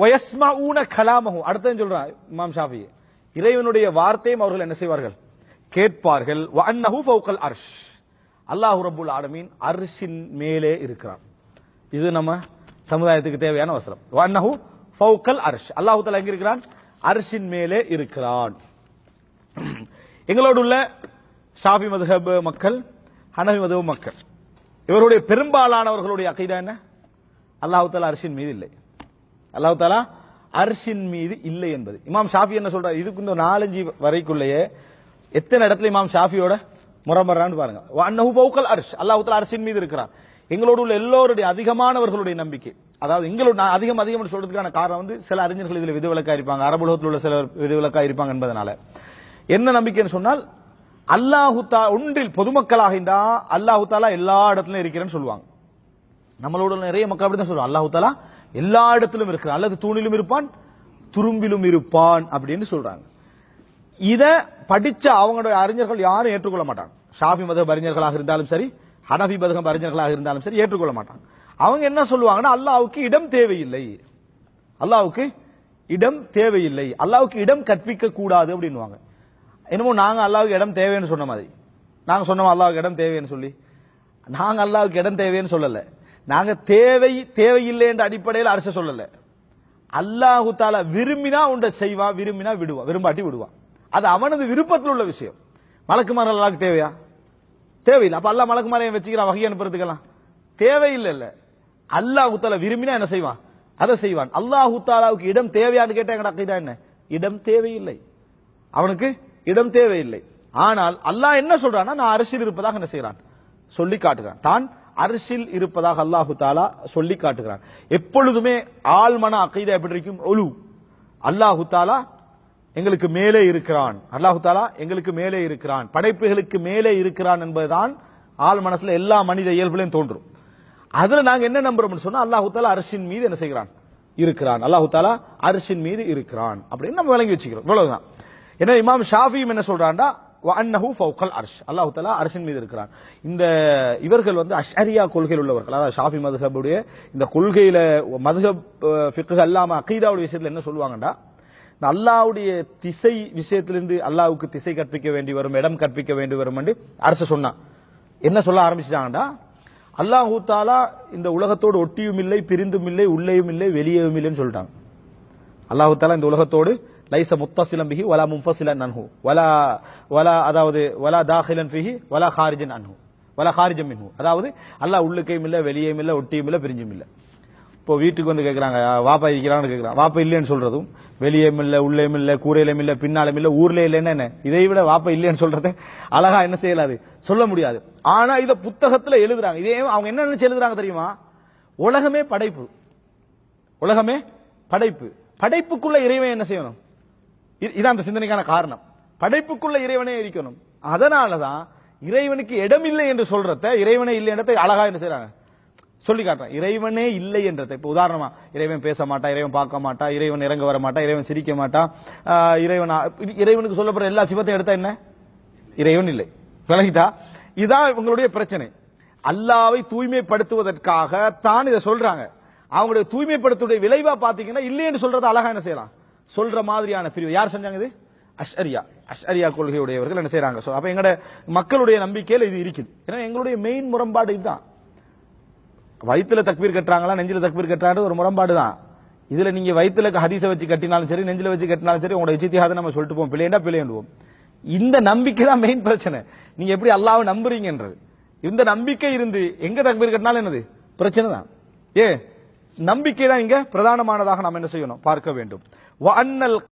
வயஸ்மா ஊன கலாமஹு. அடுத்தது சொல்றான் இமாம் ஷாஃபி? இறைவனுடைய வார்த்தையும் அவர்கள் என்ன செய்வார்கள்? கேட்பார்கள். வ அன்னஹு ஃபௌகல் அர்ஷ். அல்லாஹ் ரப்புல் ஆலமீன் அர்ஷின் மேலே இருக்கிறான். இது நம்ம சமுதாயத்துக்கு தேவையான வசனம். வ அன்னஹு ஃபௌகல் அர்ஷ். அல்லாஹ் தஆலா எங்க இருக்கிறான்? அர்ஷின் மேலே இருக்கிறான். எங்களோடு உள்ள ஷாஃபி மதுஹப் மக்கள் ஹனஃபி மதுஹப் மக்கள் இவருடைய பெரும்பாலானவர்களுடைய அகைதா என்ன? அல்லாஹு தலா அர்ஷின் மீது இல்லை. அல்லாஹு தாலா அர்ஷின் மீது இல்லை என்பது. இமாம் ஷாஃபி என்ன சொல்றாரு? இதுக்கு இந்த நாலஞ்சு வரைக்குள்ளேயே எத்தனை இடத்துல இமாம் ஷாஃபியோட முறமறான்னு பாருங்க. அன்னஹு ஃபௌகல் அர்ஷ். அல்லாஹ் தாலா அர்ஷின் மீது இருக்கிறான் எங்களோடு உள்ள எல்லோருடைய அதிகமானவர்களுடைய நம்பிக்கை. அதாவது எங்களோட நான் அதிகம் அதிகம் சொல்றதுக்கான காரணம் வந்து சில அறிஞர்கள் இதில் விதிவிலக்கா இருப்பாங்க. அரபுலகத்தில் உள்ள சில விதிவிலக்கா இருப்பாங்க என்பதனால. என்ன நம்பிக்கைன்னு சொன்னால் அல்லாஹு தா ஒன்றில் பொதுமக்களாக இருந்தா அல்லாஹு தாலா எல்லா இடத்துலயும் இருக்கிறேன்னு சொல்லுவாங்க. நம்மளோட நிறைய மக்கள் அப்படிதான் சொல்லுவாங்க அல்லாஹு தாலா எல்லா இடத்திலும் இருக்கிறான். அல்லது தூணிலும் இருப்பான் துரும்பிலும் இருப்பான் அப்படின்னு சொல்றாங்க. இத படிச்ச அவங்களுடைய அறிஞர்கள் யாரும் ஏற்றுக்கொள்ள மாட்டாங்க. ஷாஃபி மதம் அறிஞர்களாக இருந்தாலும் சரி ஹனஃபி மதகம் அறிஞர்களாக இருந்தாலும் சரி ஏற்றுக்கொள்ள மாட்டாங்க. அவங்க என்ன சொல்லுவாங்கன்னா அல்லாவுக்கு இடம் தேவையில்லை. அல்லாவுக்கு இடம் தேவையில்லை. அல்லாவுக்கு இடம் கற்பிக்க கூடாது அப்படின்னுவாங்க. என்னமோ நாங்கள் அல்லாவுக்கு இடம் தேவைன்னு சொன்ன மாதிரி. நாங்கள் சொன்னோம் அல்லாவுக்கு இடம் தேவைன்னு சொல்லி? நாங்கள் அல்லாவுக்கு இடம் தேவைன்னு சொல்லலை. நாங்கள் தேவை தேவையில்லை என்ற அடிப்படையில் அரசு சொல்லலை. அல்லாஹு தாலா விரும்பினா உண்டை செய்வா விரும்பினா விடுவான் விரும்பாட்டி விடுவான் அது அவனது விருப்பத்தில் உள்ள விஷயம். மலக்குமார் அல்லாவுக்கு தேவையா? தேவையில்லை. அப்போ அல்லாஹ் மலக்குமாரையும் வச்சுக்கிறான்? வகை அனுப்புறதுக்கெல்லாம். தேவையில்லை இல்லை அல்லாஹு தாலா விரும்பினா என்ன செய்வான்? அதை செய்வான். அல்லாஹு தாலாவுக்கு இடம் தேவையான்னு கேட்டால் எங்கடா என்ன? இடம் தேவையில்லை. அவனுக்கு இடம் தேவையில்லை. ஆனால் அல்லாஹ் என்ன சொல்றான்னா நான் அரசியல் இருப்பதாக என்ன செய்கிறான் சொல்லி காட்டுகிறான். தான் அரசில் இருப்பதாக அல்லாஹு தாலா சொல்லி காட்டுகிறான். எப்பொழுதுமே ஆழ்மன அகைதா எப்படி இருக்கும்? ஒலு அல்லாஹு தாலா எங்களுக்கு மேலே இருக்கிறான். அல்லாஹு தாலா எங்களுக்கு மேலே இருக்கிறான். படைப்புகளுக்கு மேலே இருக்கிறான் என்பதுதான் ஆள் மனசுல எல்லா மனித இயல்புலையும் தோன்றும். அதுல நாங்க என்ன நம்புறோம்னு சொன்னா அல்லாஹு தாலா அரசின் மீது என்ன செய்கிறான்? இருக்கிறான். அல்லாஹு தாலா அரசின் மீது இருக்கிறான். அப்படின்னு நம்ம விளங்கி வச்சுக்கிறோம். இவ்வளவுதான். ஏன்னா இமாம் ஷாஃபியும் என்ன சொல்றான்டா அன்னஹு ஃபௌகல் அர்ஷ் அல்லாஹு தலா அரசின் மீது இருக்கிறான். இந்த இவர்கள் வந்து அஷ்அரியா கொள்கையில் உள்ளவர்கள். அதாவது ஷாஃபி மதுஹபுடைய இந்த கொள்கையில் மதுஹப் ஃபிக்ஹ் அல்லாமல் அகீதாவுடைய விஷயத்தில் என்ன சொல்லுவாங்கடா இந்த அல்லாவுடைய திசை விஷயத்திலிருந்து அல்லாவுக்கு திசை கற்பிக்க வேண்டி வரும் இடம் கற்பிக்க வேண்டி வரும் என்று அரசு சொன்னான். என்ன சொல்ல ஆரம்பிச்சிட்டாங்கடா அல்லாஹூ தாலா இந்த உலகத்தோடு ஒட்டியும் இல்லை பிரிந்தும் இல்லை உள்ளேயும் இல்லை வெளியேயும் இல்லைன்னு சொல்லிட்டாங்க. அல்லாஹு தாலா இந்த உலகத்தோடு லைச முத்தசிலம் பிஹி வலா முஃபசிலன் அன்ஹு. வலா வலா அதாவது வலா தாஹிலன் பிஹி வலா ஹாரிஜன் அன்ஹு. வலா ஹாரிஜம் மின்ஹு. அதாவது அல்லாஹ் உள்ளுக்கையும் இல்லை வெளியேயும் இல்லை ஒட்டியும் இல்லை பிரிஞ்சும் இல்லை இப்போ வீட்டுக்கு வந்து கேட்குறாங்க வாப்பா இருக்கிறான்னு கேட்குறான் வாப்பா இல்லைன்னு சொல்கிறதும் வெளியேயும் இல்லை உள்ளேயும் இல்லை கூரையிலும் இல்லை பின்னாலும் இல்லை ஊர்ல இல்லைன்னு என்ன? இதை விட வாப்பா இல்லைன்னு சொல்கிறத அழகா என்ன செய்யலாது? சொல்ல முடியாது. ஆனால் இதை புத்தகத்தில் எழுதுறாங்க. இதே அவங்க என்ன நினச்சி எழுதுறாங்க தெரியுமா? உலகமே படைப்பு. உலகமே படைப்பு. படைப்புக்குள்ள இறைவன் என்ன செய்யணும்? இதான் அந்த சிந்தனைக்கான காரணம். படைப்புக்குள்ள இறைவனே இருக்கணும். அதனாலதான் இறைவனுக்கு இடம் இல்லை என்று சொல்றத இறைவனே இல்லை என்றதை அழகா என்ன செய்யறாங்க சொல்லி காட்டுறான் இறைவனே இல்லை என்றதை. இப்போ உதாரணமா இறைவன் பேச மாட்டா இறைவன் பார்க்க மாட்டா இறைவன் இறங்க வர மாட்டா இறைவன் சிரிக்க மாட்டா இறைவனா இறைவன் இறைவனுக்கு சொல்லப்படுற எல்லா சிவத்தையும் எடுத்தா என்ன? இறைவன் இல்லை. விளங்கிட்டா? இதான் இவங்களுடைய பிரச்சனை. அல்லாவை தூய்மைப்படுத்துவதற்காக தான் இதை சொல்றாங்க. அவங்களுடைய தூய்மைப்படுத்துடைய விளைவா பாத்தீங்கன்னா இல்லைன்னு சொல்றது அழகா என்ன செய்யலாம்? சொல்ற மாதிரியான பிரிவு. யார் செஞ்சாங்க இது? அஷ்அரியா. அஷ்அரியா கொள்கையுடையவர்கள் என்ன செய்யறாங்க ஸோ அப்போ எங்களோட மக்களுடைய நம்பிக்கையில் இது இருக்குது. ஏன்னா எங்களுடைய மெயின் முரண்பாடு இதுதான். வயிற்றுல தக்பீர் கட்டுறாங்களா நெஞ்சில் தக்பீர் கட்டுறாங்க ஒரு முரண்பாடு தான். இதுல நீங்க வயிற்றுல ஹதீஸை வச்சு கட்டினாலும் சரி நெஞ்சில் வச்சு கட்டினாலும் சரி உங்களோட இச்சித்தியாத நம்ம சொல்லிட்டு போவோம். பிள்ளைண்டா பிள்ளைண்டுவோம் இந்த நம்பிக்கை தான் மெயின் பிரச்சனை. நீங்க எப்படி அல்லாவை நம்புறீங்கன்றது. இந்த நம்பிக்கை இருந்து எங்க தக்பீர் கட்டினாலும் என்னது? பிரச்சனை தான். ஏ நம்பிக்கை தான் இங்க பிரதானமானதாக நாம் என்ன செய்யணும்? பார்க்க வேண்டும். வ